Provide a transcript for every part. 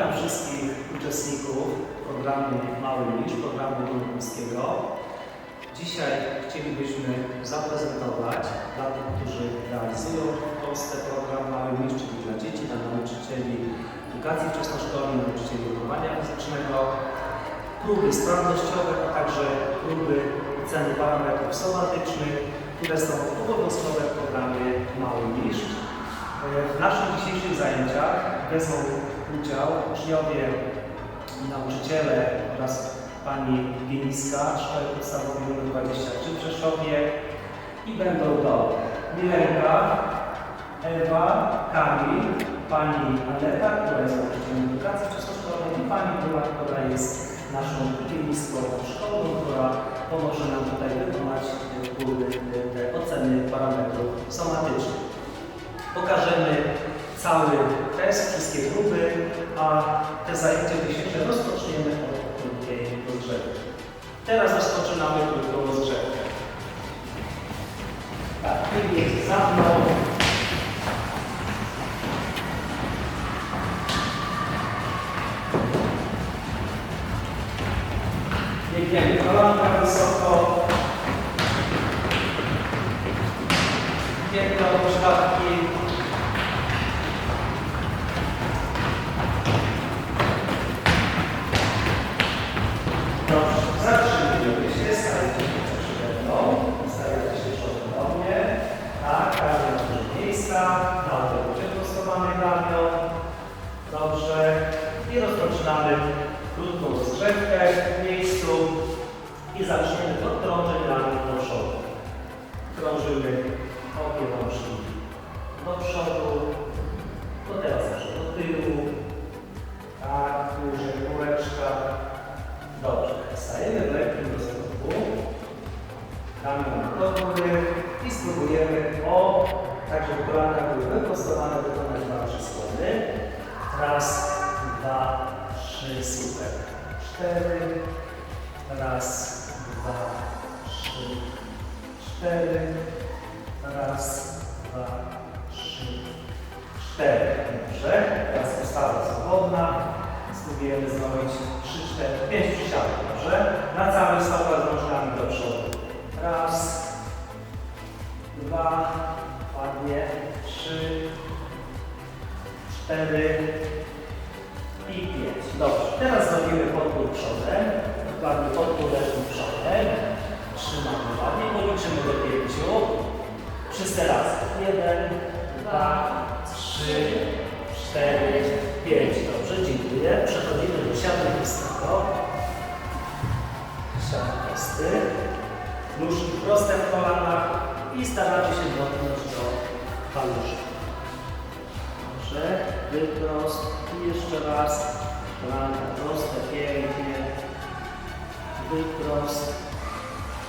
Witam wszystkich uczestników programu Mały Mistrz, programu Dolnośląskiego. Dzisiaj chcielibyśmy zaprezentować dla tych, którzy realizują w Polsce program Mały Mistrz, czyli dla dzieci, dla nauczycieli edukacji wczesnoszkolnej, nauczycieli wychowania fizycznego, próby sprawnościowe, a także próby oceny parametrów somatycznych, które są obowiązkowe w programie Mały Mistrz. W naszych dzisiejszych zajęciach wezmą udział uczniowie i nauczyciele oraz pani Wieniska Szkoły Podstawowej nr 23 w Rzeszowie i będą to Milenka, Ewa, Kamil, pani Aneta, która jest nauczycielem edukacji wczesnoszkolnej i pani Była, która jest naszą higienistką szkolną, która pomoże nam tutaj wykonać e, e, te oceny parametrów somatycznych. Pokażemy cały test, wszystkie próby, a te zajęcie dzisiejsze rozpoczniemy od krótkiej rozgrzewki. Teraz rozpoczynamy krótką rozgrzewkę. Tak, biegnie za mną. Biegniemy kolanka wysoko. Biegną pośladki. I staramy się dotknąć do paluszka. Dobrze, wyprost i jeszcze raz. Kolana proste, pięknie. Wyprost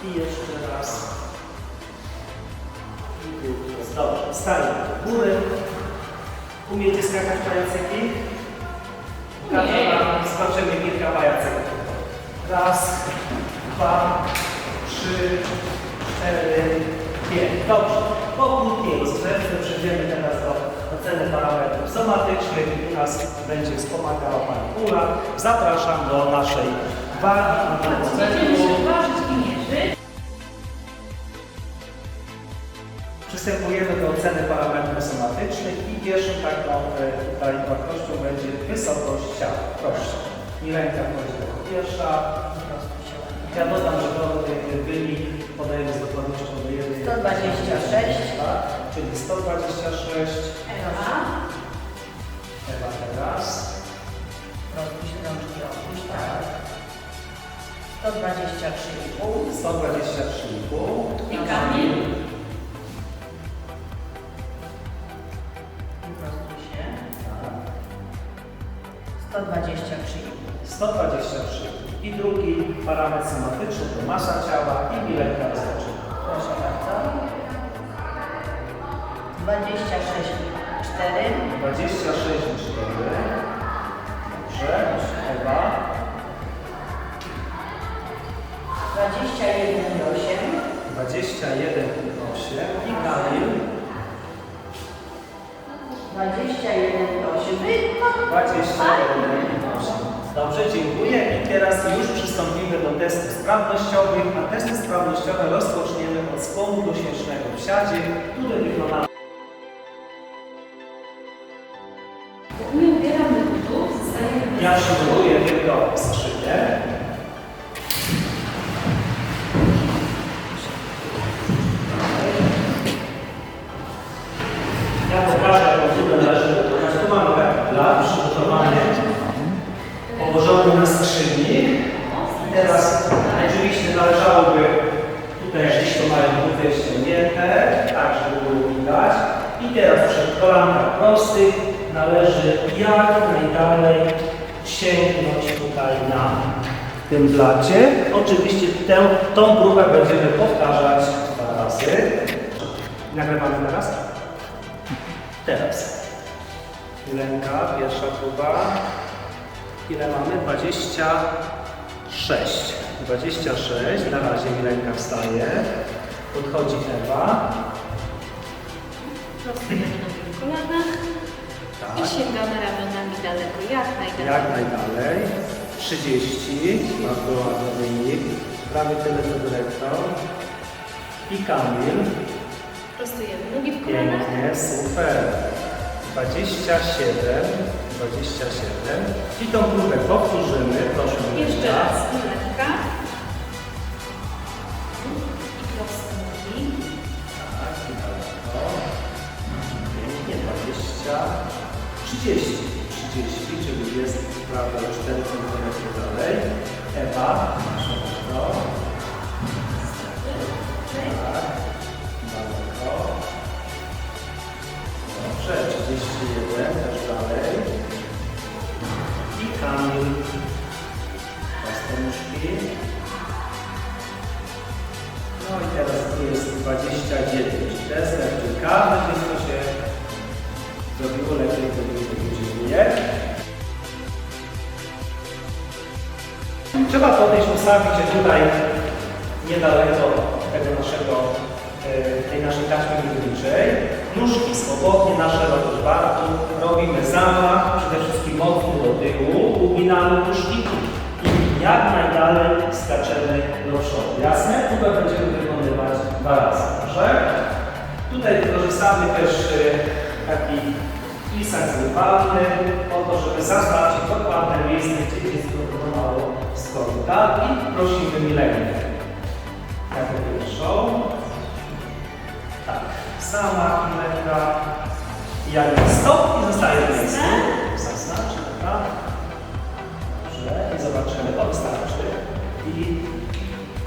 i jeszcze raz. I wyprost. Dobrze, stajemy do góry. Umiecie skakać pajacyki? Nie. Skoczymy kilka pajacyków. Raz, dwa, trzy, cztery, Dobrze. Po krótkiej rozgrzewce przejdziemy teraz do oceny parametrów somatycznych. U nas będzie wspomagała Pani Ula. Zapraszam do naszej wagi Będziemy się ważyć i mierzyć. Przystępujemy do oceny parametrów somatycznych i pierwszą taką e, tutaj wartością będzie wysokość ciała. Proszę. Milenka wchodzi jako pierwsza. Ja dodam, że to e, wynik podajemy z dokładnością do 1. 126. Tak, czyli 126. Ewa. Ewa teraz. Rozpuść rączki, opuść, tak. 123,5. 123,5. I Kamil. Się. Tak. 123,5. 123. I drugi parametr somatyczny to masa ciała i Milenka rozpoczyna. 26,4. 26 4. Dobrze. Ewa. 21,8. 21 i Kamil. 21,8. Wy, no, Dobrze, dziękuję. I teraz już przystąpimy do testów sprawnościowych, a testy sprawnościowe rozpoczniemy od skłonu dosiężnego w siadzie, który wykonamy. Tylko Oczywiście tę, tą próbę będziemy powtarzać dwa razy. Nagrywamy teraz? Teraz. Milenka, pierwsza próba. Ile mamy? 26. 26. Na razie Milenka wstaje. Podchodzi Ewa. nogi w kolanach Tak. i sięgamy ramionami daleko, jak najdalej. Jak najdalej. 30. Bardzo ładny wynik. Prawie tyle co dyrektor. I Kamil. Prostujemy nogi w kolanach. Pięknie, super. 27. 27. I tą próbę powtórzymy. No i teraz tu jest 29. Test, jakby każde dziecko się zrobiło lepiej, to będzie dziękuję. Trzeba podejść, ustawić się tutaj niedaleko tego naszego, e, tej naszej taśmy górniczej. Nóżki swobodnie na szerokość barku. Robimy zamach, przede wszystkim mocno do tyłu. Uginamy nóżki jak najdalej skaczemy do przodu. Jasne? Tutaj będziemy wykonywać dwa razy. Dobrze? Tutaj wykorzystamy też e, taki pisak zrywalny po to, żeby zaznaczyć dokładne miejsce, gdzie dziecko wykonało. Tak? I prosimy Milenkę jako pierwszą. Tak. Sama Milenka. I jak stop i zostaje w miejscu. Zaznacz, tak? Dobrze. I zobaczymy. O, wystarczy. I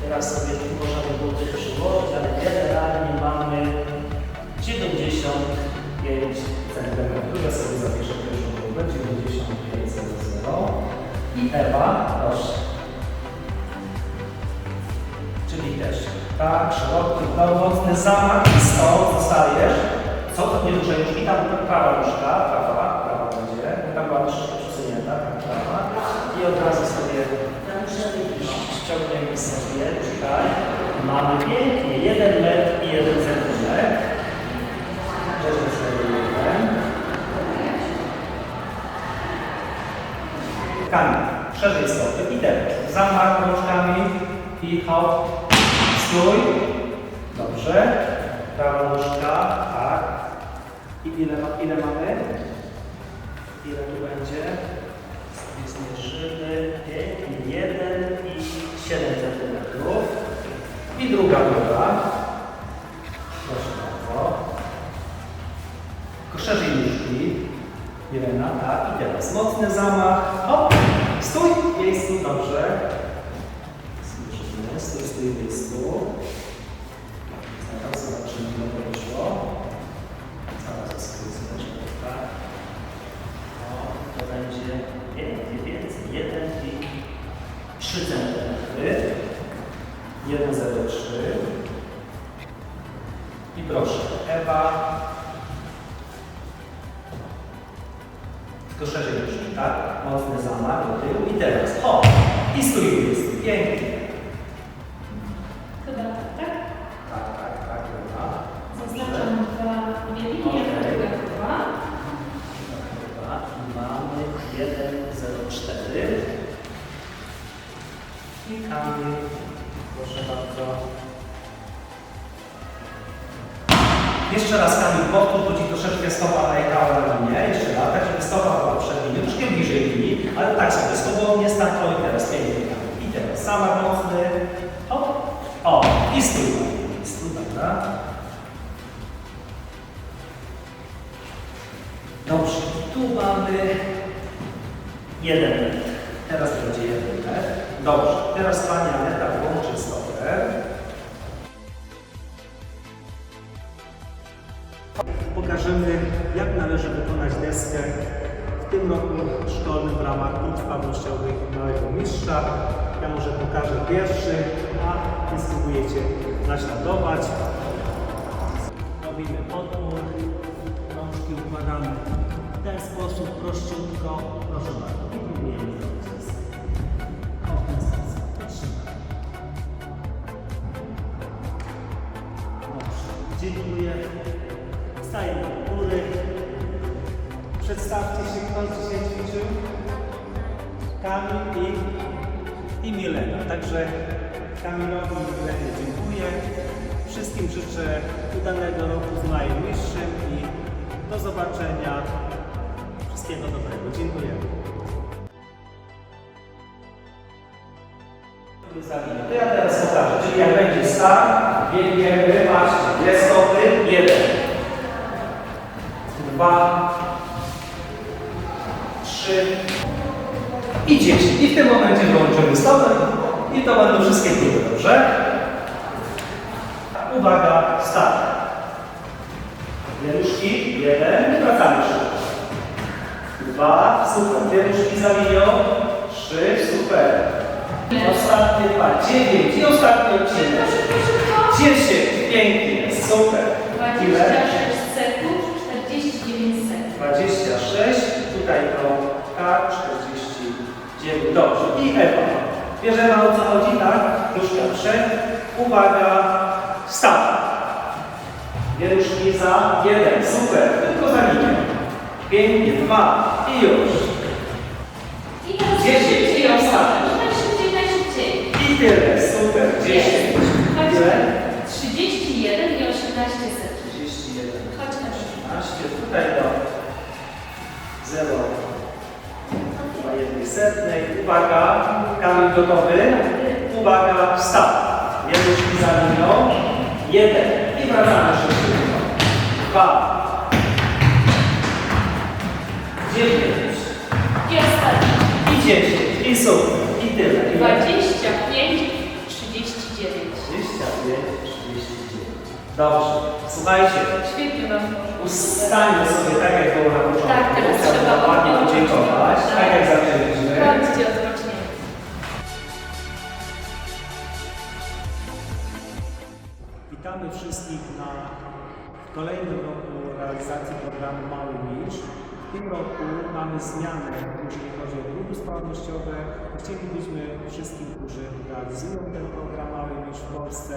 teraz sobie możemy buty przyłożyć, ale generalnie mamy 95 cm. Ja sobie zapiszę pierwszą próbę. 95 cm. I Ewa, proszę. Czyli też tak, szeroki, mocny zamach i stąd zostajesz. Co to nie duże już i tam prawa nóżka, prawa, prawa będzie. Tam była troszeczkę przesunięta, tak, prawa. I od razu sobie ściągniemy sobie tutaj. Mamy pięknie, jeden metr i jeden centymetr. Też sobie jeden. Kamil, szerzej stopy i teraz zamach rączkami i hop, stój. Dobrze. Prawa nóżka, tak. I ile, ile mamy? Ile tu będzie? Zmierzymy. Pięknie. 1 i 7 cm. I druga próba. Proszę bardzo. Tylko szerzej nóżki. Jelena, tak. I teraz mocny zamach. Hop. Stój w miejscu, dobrze. Stój, stój w miejscu. Jeszcze raz Kamil powtórz, bo Ci troszeczkę stopa najechała na linię. Jeszcze raz, tak żeby stopa była przed linią, troszkę bliżej linii, ale tak sobie swobodnie startuj teraz pięknie. I teraz sama mocny. Hop. O, i stój. I stój, dobra. Dobrze, tu mamy jeden metr. Teraz będzie jeden metr. Dobrze, teraz Pani Aneta włączy stoper. Ramach Punkt Pawłościowych Małego Mistrza. Ja może pokażę pierwszy, a Wy spróbujecie naśladować. Robimy podmór, rączki układamy w ten sposób, prościutko. Proszę bardzo, i próbujemy w ten sposób. Dobrze, dziękuję. Stajemy do góry. Przedstawcie się, kto dzisiaj ćwiczył. Kamil i, i Milena. Także Kamilowi i Milenie dziękuję. Wszystkim życzę udanego roku z majem i do zobaczenia. Wszystkiego dobrego. Dziękuję. To ja teraz pokażę, czyli jak będzie start, biegniemy, patrzcie, dwie stopy, jeden, dwa, trzy i dziesięć. I w tym momencie wyłączymy stopę i to będą wszystkie próby, dobrze? Uwaga, start. Wieruszki, jeden, wracamy szybko. Dwa, super, wieruszki za linią, trzy, super. Ostatnie dwa, dziewięć i ostatni odcinek. Dziesięć, pięknie, super. Ile? 26 sekund, 49 sekund. 26, tutaj to K, 49. Dobrze. I Ewa. Bierzemy o co chodzi, tak? Nóżka przed. Uwaga, start. Wieruszki za jeden, super. Tylko za linię. Pięknie, dwa i już. I teraz Dziesięć, szybciej, i ostatni. Najszybciej, najszybciej. I tyle, super. Dziesięć. Chodź. Ile? 31 i 18 sekund. 31. Chodź na szybko. 13, tutaj do 0, chyba jednej setnej. Uwaga, Kamil gotowy. Uwaga, start. Wieruszki za linią. Jeden. I wracamy szybko. Dwa. Dziewięć. I ostatni. I dziesięć. I super. I tyle. I 25, 39. 25, 39. Dobrze. Słuchajcie. Świetnie Wam poszło. Ustańmy sobie tak, jak było na początku. Tak, teraz trzeba wam ładnie podziękować, tak Tak. jak zaczęliśmy. Chodźcie, odpoczniemy. Witamy wszystkich na kolejnym roku realizacji programu Mały Mistrz. Tym roku mamy zmianę, jeżeli chodzi o kluby sprawnościowe. Chcielibyśmy wszystkim, którzy realizują ten program Mały Mistrz w Polsce,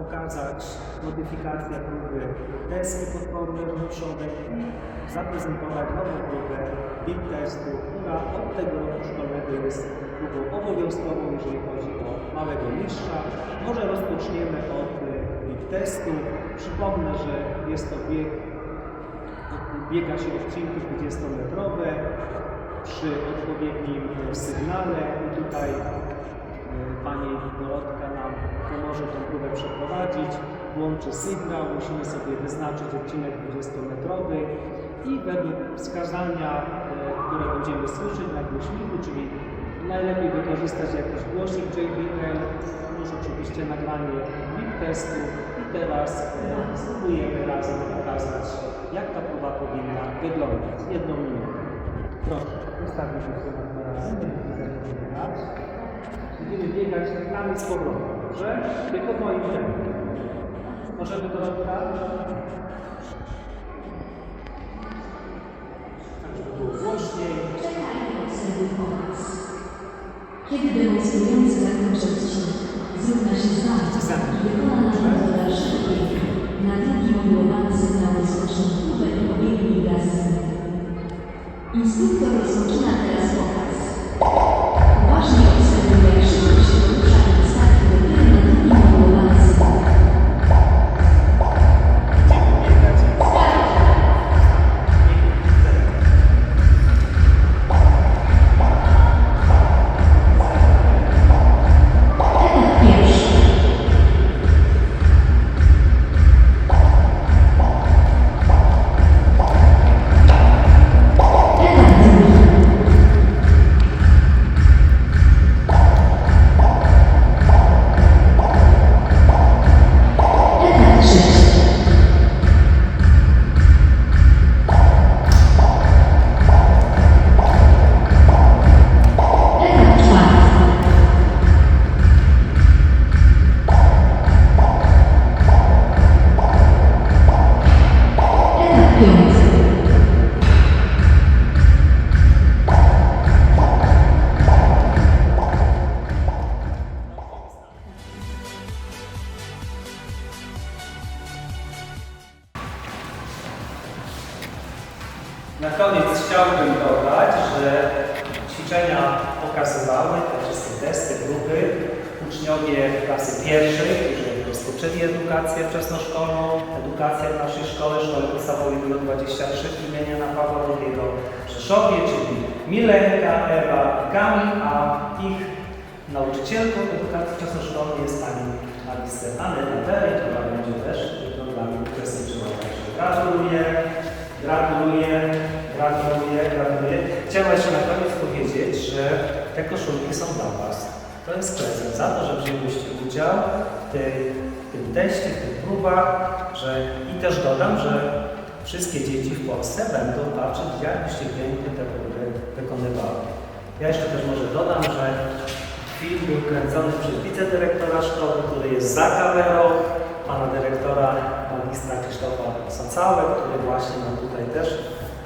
pokazać modyfikację próby deski podpornej ruczowej i zaprezentować nową próbę big testu, która od tego roku szkolnego jest próbą obowiązkową, jeżeli chodzi o małego mistrza. Może rozpoczniemy od big testu. Przypomnę, że jest to bieg, biega się odcinki 20-metrowe przy odpowiednim y, sygnale. Tutaj y, Pani Dorotka nam pomoże tę próbę przeprowadzić. Włączy sygnał, musimy sobie wyznaczyć odcinek 20-metrowy i według wskazania, y, które będziemy słyszeć na głośniku, czyli najlepiej wykorzystać jakiś głośnik JBL, plus oczywiście nagranie big testu. I teraz spróbujemy razem pokazać, jak ta wygląda. Z Jedną minutę. Proszę, ustawmy się sobie na Będziemy biegać nami z powrotem, dobrze? Tylko moim tempem. Możemy do środka? Tak, żeby było głośniej. Kiedy demonstrujący taką przestrzeń zrówna się z nami, wykona nam do dalszego na drugim ułowaniu Em sua declaração de Na koniec chciałbym dodać, że ćwiczenia pokazywały, te wszystkie testy, grupy, uczniowie klasy pierwszej, którzy rozpoczęli edukację wczesnoszkolną, edukację w naszej szkole, Szkole Podstawowej nr 23 imienia na Pawła II w Rzeszowie, czyli Milenka, Ewa Kamil, a ich nauczycielką edukacji wczesnoszkolnej jest pani magister Anna Tery, która będzie też w programie uczestniczyła. Także gratuluję. Gratuluję, gratuluję, gratuluję. Chciałem jeszcze na koniec powiedzieć, że te koszulki są dla Was. To jest prezent za to, że wzięliście udział w, w tym teście, w tych próbach, że i też dodam, że wszystkie dzieci w Polsce będą patrzeć, jak byście pięknie te próby wykonywały. Ja jeszcze też może dodam, że film był kręcony przez wicedyrektora szkoły, który jest za kamerą, pana dyrektora magistra Krzysztofa Socałek, który właśnie nam tutaj też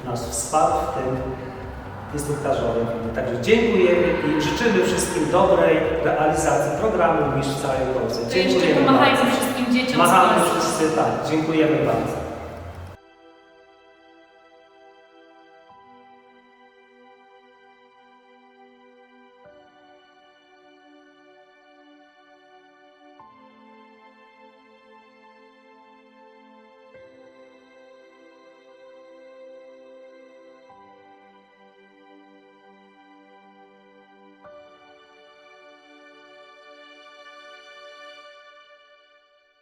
nas wsparł w tym instruktażowym. Także dziękujemy i życzymy wszystkim dobrej realizacji programu Mistrz w całej Polsce. To jeszcze pomachajmy wszystkim dzieciom Machamy wszyscy tak. Dziękujemy bardzo.